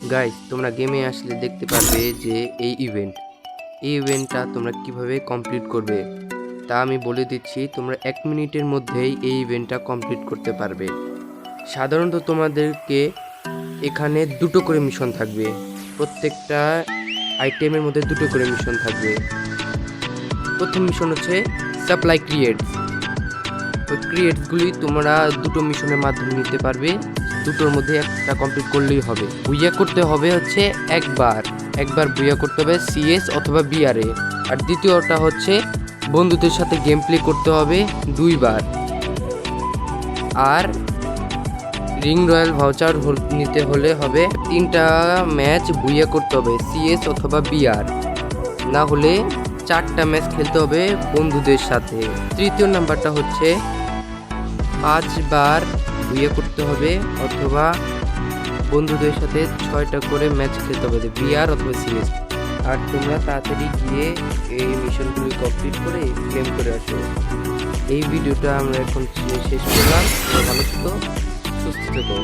Guys তোমরা গেমে আসলে দেখতে পারবে যে এই ইভেন্ট এই ইভেন্টটা তোমরা কীভাবে কমপ্লিট করবে? তা আমি বলে দিচ্ছি, তোমরা এক মিনিটের মধ্যেই এই ইভেন্টটা কমপ্লিট করতে পারবে। সাধারণত তোমাদেরকে এখানে দুটো করে মিশন থাকবে। প্রত্যেকটা আইটেমের মধ্যে দুটো করে মিশন থাকবে। প্রথম মিশন হচ্ছে সাপ্লাই ক্রিয়েটস ওই ক্রিয়েটসগুলি তোমরা দুটো মিশনের মাধ্যমে নিতে পারবে। দুটোর মধ্যে একটা কমপ্লিট করলেই হবে। বুইয়া করতে হবে হচ্ছে একবার। একবার বুইয়া করতে হবে সিএস অথবা বিআরএ আর দ্বিতীয়টা হচ্ছে বন্ধুদের সাথে গেম প্লে করতে হবে দুইবার। আর রিং রয়্যাল ভাউচার নিতে হলে হবে তিনটা ম্যাচ বুইয়া করতে হবে সিএস অথবা বিআর না হলে চারটা ম্যাচ খেলতে হবে বন্ধুদের সাথে। তৃতীয় নাম্বারটা হচ্ছে পাঁচবার বিয়ে করতে হবে অথবা বন্ধুদের সাথে ছয়টা করে ম্যাচ খেলতে হবে বিআর অথবা সিএস আর তোমরা তাড়াতাড়ি গিয়ে এই মিশনগুলি কমপ্লিট করে গেম করে আসো। এই ভিডিওটা আমরা এখন শেষ করলাম। ভালো থেকো, সুস্থ থেকো।